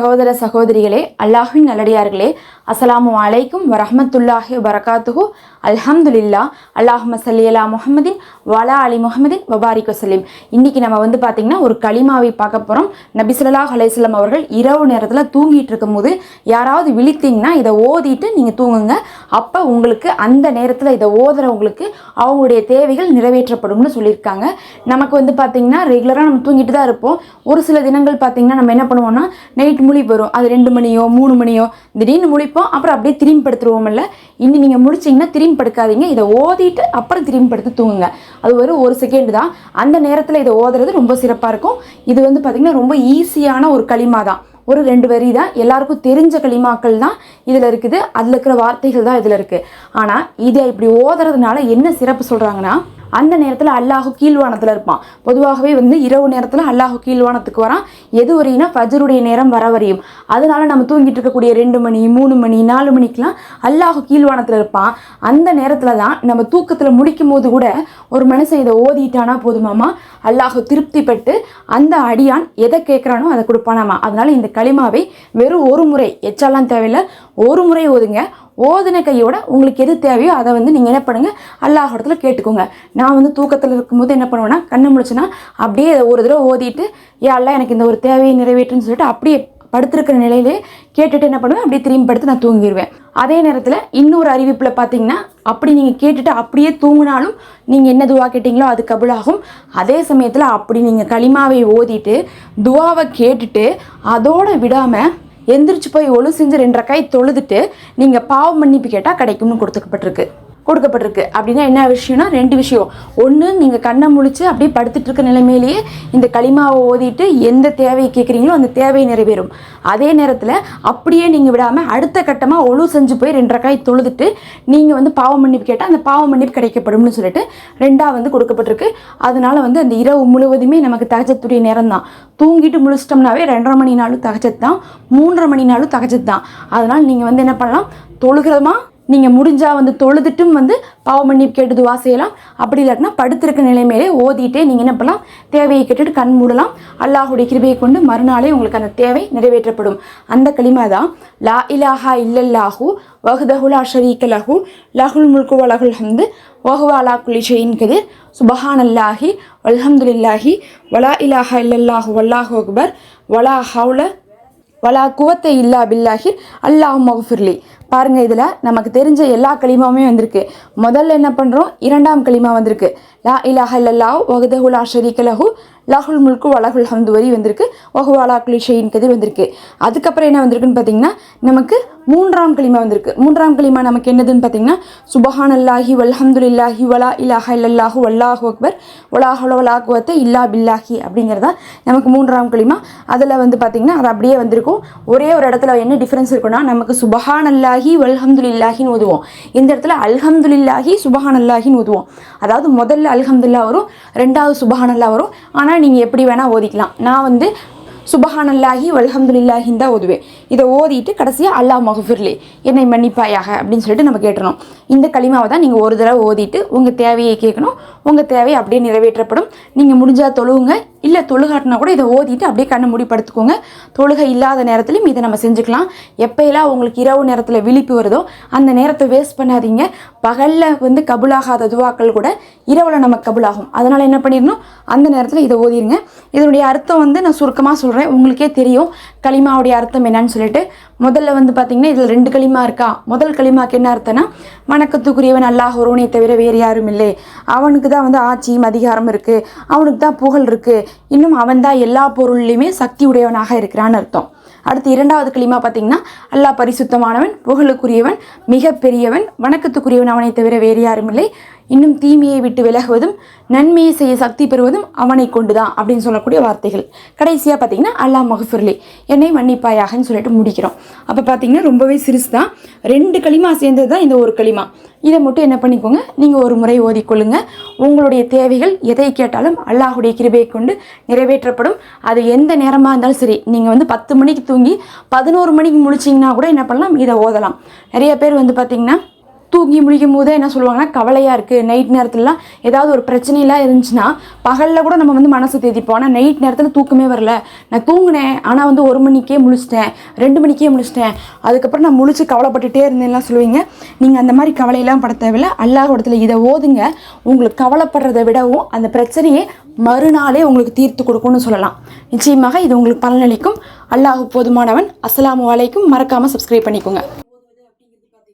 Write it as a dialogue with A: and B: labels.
A: சகோதர சகோதரிகளே அல்லாஹின் நல்லடியார்களே அஸ்லாமு அலைக்கும் வரஹமத்துல்லாஹி வரகாத்துஹு அல்ஹம்துலில்லா அல்லாஹ் சல்லி அலா வலா அலி முஹம்மதின் வபாரிக் வசலீம் இன்னைக்கு நம்ம வந்து பார்த்திங்கன்னா ஒரு களிமாவை பார்க்க போகிறோம் நபி அலையம் அவர்கள் இரவு நேரத்தில் தூங்கிட்டு இருக்கும்போது யாராவது விழித்தீங்கன்னா இதை ஓதிட்டு நீங்கள் தூங்குங்க. அப்போ உங்களுக்கு அந்த நேரத்தில் இதை ஓதுறவங்களுக்கு அவங்களுடைய தேவைகள் நிறைவேற்றப்படும்னு சொல்லியிருக்காங்க. நமக்கு வந்து பார்த்திங்கன்னா ரெகுலராக நம்ம தூங்கிட்டு தான் இருப்போம். ஒரு சில தினங்கள் பார்த்திங்கன்னா நம்ம என்ன பண்ணுவோம்னா நைட் முழி வரும். அது ரெண்டு மணியோ மூணு மணியோ திடீர்னு முழிப்போம். அப்புறம் அப்படியே திரும்பி படுத்துருவோம்ல இன்னி நீங்கள் முடிச்சிங்கன்னா திரும்பி படுக்காதீங்க இதை ஓதிட்டு அப்புறம் திரும்பி படுத்து தூங்குங்க. அது ஒரு ஒரு செகண்ட் தான். அந்த நேரத்தில் இதை ஓதுறது ரொம்ப சிறப்பாக இருக்கும். இது வந்து பார்த்திங்கன்னா ரொம்ப ஈஸியான ஒரு களிமா தான். ஒரு ரெண்டு வரி தான். எல்லாருக்கும் தெரிஞ்ச களிமாக்கள் தான் இதில் இருக்குது. அதில் இருக்கிற வார்த்தைகள் தான் இதில் இருக்குது ஆனால் இதை இப்படி ஓதுறதுனால என்ன சிறப்பு சொல்கிறாங்கன்னா அந்த நேரத்தில் அல்லாஹு கீழ்வானத்தில் இருப்பான். பொதுவாகவே வந்து இரவு நேரத்தில் அல்லாஹு கீழ்வானத்துக்கு வரான். எது வரையினா ஃபஜருடைய நேரம் வர வரையும். அதனால நம்ம தூங்கிட்டு இருக்கக்கூடிய ரெண்டு மணி மூணு மணி நாலு மணிக்கெலாம் அல்லாஹு கீழ்வானத்தில் இருப்பான். அந்த நேரத்தில் தான் நம்ம தூக்கத்தில் முடிக்கும் போது கூட ஒரு மனுஷன் இதை ஓதிட்டானா போதுமாமா அல்லாஹு திருப்திப்பட்டு அந்த அடியான் எதை கேட்குறானோ அதை கொடுப்பானாமா? அதனால் இந்த களிமாவை வெறும் ஒரு முறை எச்சாலாம் தேவையில்லை ஒரு முறை ஓதுங்க. ஓதுன கையோட உங்களுக்கு எது தேவையோ அதை வந்து நீங்கள் என்ன பண்ணுங்கள் அல்லாஹ் இடத்துல கேட்டுக்கோங்க. நான் வந்து தூக்கத்தில் இருக்கும்போது என்ன பண்ணுவேன்னா கண்ணை முழிச்சுன்னா அப்படியே ஒரு தடவை ஓதிட்டு ஏ அல்லா எனக்கு இந்த ஒரு தேவையை நிறைவேற்றுன்னு சொல்லிட்டு அப்படியே படுத்திருக்கிற நிலையிலே கேட்டுட்டு என்ன பண்ணுவேன் அப்படியே திரும்பி படுத்து நான் தூங்கிடுவேன் அதே நேரத்தில் இன்னொரு அறிவிப்பில் பார்த்தீங்கன்னா அப்படி நீங்கள் கேட்டுட்டு அப்படியே தூங்கினாலும் நீங்கள் என்ன துவா கேட்டிங்களோ அது கபுலாகும். அதே சமயத்தில் அப்படி நீங்கள் களிமாவை ஓதிட்டு துவாவை கேட்டுட்டு அதோடு விடாமல் எந்திரிச்சு போய் ஒழு செஞ்சு ரெண்டரை கை தொழுதுட்டு நீங்கள் பாவ மன்னிப்பு கேட்டால் கிடைக்கும்னு கொடுத்துக்கப்பட்டிருக்கு. கொடுக்கப்பட்டிருக்கு. அப்படின்னா என்ன விஷயம்னா ரெண்டு விஷயம். ஒன்று நீங்கள் கண்ணை முழிச்சு அப்படியே படுத்துட்டு இருக்க நிலைமையிலேயே இந்த களிமாவை ஓதிட்டு எந்த தேவையை கேட்குறீங்களோ அந்த தேவை நிறைவேறும். அதே நேரத்தில் அப்படியே நீங்கள் விடாமல் அடுத்த கட்டமாக ஒழு செஞ்சு போய் ரெண்டரை காய் தொழுதுட்டு நீங்கள் வந்து பாவ மன்னிப்பு கேட்டால் அந்த பாவ மன்னிப்பு கிடைக்கப்படும்னு சொல்லிட்டு ரெண்டாக வந்து கொடுக்கப்பட்டிருக்கு. அதனால் வந்து அந்த இரவு முழுவதுமே நமக்கு தகச்சத்துடைய நேரம் தான் தூங்கிட்டு முழிச்சிட்டோம்னாவே ரெண்டரை மணி நாளும் தகச்சது தான் மூன்றரை மணி நாளும் தகச்சது தான். அதனால் நீங்கள் வந்து என்ன பண்ணலாம்? தொழுகிறமா? நீங்கள் முடிஞ்சால் வந்து தொழுதுட்டும் வந்து பாவ மன்னிப்பு கேட்டு துவா செய்யலாம் அப்படி இல்லாட்டினா படுத்திருக்க நிலைமையிலே ஓதிட்டே நீங்கள் என்ன பண்ணலாம்? தேவையை கேட்டுட்டு கண் மூடலாம். அல்லாஹுடைய கிருபையை கொண்டு மறுநாளே உங்களுக்கு அந்த தேவை நிறைவேற்றப்படும். அந்த களிமா தான் லா இலாஹா இல்லல்லாஹு வஹ்தஹுலா ஷரீக்க லஹு லஹுல் முல்கு வலகுல் ஹந்து வஹுவாலா குலி ஷெயின் கதிர் சுபஹான் அல்லாஹி அல்ஹம்துலில்லாஹி வலா இலாஹா இல்லல்லாஹு வல்லாஹு அக்பர் வலா ஹவுல வலா குவத்தை இல்லா பில்லாஹி அல்லாஹ் மகஃபிர்லி பாருங்கள் இதில் நமக்கு தெரிஞ்ச எல்லா களிமாவுமே வந்திருக்கு. முதல்ல என்ன பண்ணுறோம் இரண்டாம் களிமா வந்திருக்கு. லா இலாஹ இல்லல்லா வகுதஹு லா லாஹுல் முல்கு வலகுல் ஹம்து வரி வந்திருக்கு. வஹு அலா கதிர் வந்திருக்கு. அதுக்கப்புறம் என்ன வந்திருக்குன்னு பார்த்தீங்கன்னா நமக்கு மூன்றாம் களிமா வந்திருக்கு. மூன்றாம் களிமா நமக்கு என்னதுன்னு பார்த்தீங்கன்னா சுபஹான் அல்லாஹி வல்ஹம்துலில்லாஹி வலா இலாஹ இல்லல்லாஹு வல்லாஹு அக்பர். வலாஹுல வலாகுவத்தை இல்லா பில்லாஹி அப்படிங்கிறதா நமக்கு மூன்றாம் களிமா. அதில் வந்து பார்த்திங்கன்னா அது அப்படியே வந்திருக்கும். ஒரே ஒரு இடத்துல என்ன டிஃப்ரென்ஸ் இருக்குன்னா நமக்கு சுபஹான் அல்லாஹி வல்ஹம்துலில்லாஹின்னு ஓதுவோம் இந்த இடத்துல அல்ஹம்துலில்லாஹி சுபஹான் அல்லாஹின்னு ஓதுவோம் அதாவது முதல்ல அல்ஹம்துல்லா வரும். ரெண்டாவது சுபஹானல்லா வரும். ஆனால் நீங்கள் எப்படி வேணால் ஓதிக்கலாம். நான் வந்து சுபஹானல்லாஹி வல்ஹம்துலில்லாஹின் தான் ஓதுவேன். இதை ஓதிட்டு கடைசியாக அல்லாஹ் மஹஃபிர்லே என்னை மன்னிப்பாயாக அப்படின்னு சொல்லிட்டு நம்ம கேட்டுறோம் இந்த களிமாவை தான் நீங்கள் ஒரு தடவை ஓதிட்டு உங்கள் தேவையை கேட்கணும். உங்கள் தேவை அப்படியே நிறைவேற்றப்படும். நீங்கள் முடிஞ்சால் தொழுவுங்க. இல்லை தொழுகாட்டினா கூட இதை ஓதிட்டு அப்படியே கண்ணை மூடி படுத்துக்கோங்க தொழுகை இல்லாத நேரத்துலையும் இதை நம்ம செஞ்சுக்கலாம். எப்போயெல்லாம் உங்களுக்கு இரவு நேரத்தில் விழிப்பு வருதோ அந்த நேரத்தை வேஸ்ட் பண்ணாதீங்க. பகலில் வந்து கபுலாகாத துவாக்கள் கூட இரவில் நமக்கு கபுலாகும். அதனால் என்ன பண்ணிடணும்? அந்த நேரத்தில் இதை ஓதிருங்க. இதனுடைய அர்த்தம் வந்து நான் சுருக்கமாக சொல்கிறேன் உங்களுக்கே தெரியும். களிமாவுடைய அர்த்தம் என்னன்னு சொல்லிட்டு முதல்ல வந்து பார்த்திங்கன்னா இதில் ரெண்டு களிமா இருக்கா? முதல் களிமாக்கு என்ன அர்த்தம்னா வணக்கத்துக்குரியவன் அல்லாஹ் ஒருவனை தவிர வேறு யாரும் இல்லை. அவனுக்கு தான் வந்து ஆட்சியும் அதிகாரம் இருக்குது அவனுக்கு தான் புகழ் இருக்குது இன்னும் அவன் தான் எல்லா பொருள்லையுமே சக்தி உடையவனாக இருக்கிறான்னு அர்த்தம். அடுத்து இரண்டாவது களிமா பார்த்தீங்கன்னா அல்லாஹ் பரிசுத்தமானவன் புகழுக்குரியவன் மிகப்பெரியவன் வணக்கத்துக்குரியவன் அவனை தவிர வேறு யாரும் இல்லை. இன்னும் தீமையை விட்டு விலகுவதும் நன்மையை செய்ய சக்தி பெறுவதும் அவனை கொண்டுதான் அப்படின்னு சொல்லக்கூடிய வார்த்தைகள். கடைசியாக பார்த்தீங்கன்னா அல்லாஹ் மகஃபிர்லி என்னை மன்னிப்பாயாகன்னு சொல்லிட்டு முடிக்கிறோம். அப்போ பார்த்தீங்கன்னா ரொம்பவே சிறுசு தான் ரெண்டு களிமா சேர்ந்தது தான் இந்த ஒரு களிமா. இதை மட்டும் என்ன பண்ணிக்கோங்க நீங்கள் ஒரு முறை ஓதிக்கொள்ளுங்க. உங்களுடைய தேவைகள் எதை கேட்டாலும் அல்லாஹுடைய கிருபையை கொண்டு நிறைவேற்றப்படும். அது எந்த நேரமாக இருந்தாலும் சரி நீங்கள் வந்து பத்து மணிக்கு தூங்கி பதினோரு மணிக்கு முடிச்சிங்கன்னா கூட என்ன பண்ணலாம்? இதை ஓதலாம். நிறைய பேர் வந்து பார்த்திங்கன்னா தூங்கி முழிக்கும் போதே என்ன சொல்லுவாங்கன்னா கவலையாக இருக்குது நைட் நேரத்துலலாம் ஏதாவது ஒரு பிரச்சனையெல்லாம் இருந்துச்சுன்னா பகலில் கூட நம்ம வந்து மனசு தேதிப்போம் ஆனால் நைட் நேரத்தில் தூக்கமே வரல. நான் தூங்கினேன் ஆனால் வந்து ஒரு மணிக்கே முழிச்சிட்டேன். ரெண்டு மணிக்கே முழிச்சிட்டேன். அதுக்கப்புறம் நான் முழிச்சு கவலைப்பட்டுட்டே இருந்தேன்லாம் சொல்லுவீங்க. நீங்கள் அந்த மாதிரி கவலையெல்லாம் பட தேவையில்லை. அல்லாஹ் இடத்துல இதை ஓதுங்க. உங்களுக்கு கவலைப்படுறதை விடவும் அந்த பிரச்சனையை மறுநாளே உங்களுக்கு தீர்த்து கொடுக்கும்னு சொல்லலாம். நிச்சயமாக இது உங்களுக்கு பலனளிக்கும். அல்லாஹ் போதுமானவன். அஸ்லாம் வலைக்கும் மறக்காமல் சப்ஸ்கிரைப் பண்ணிக்கோங்க.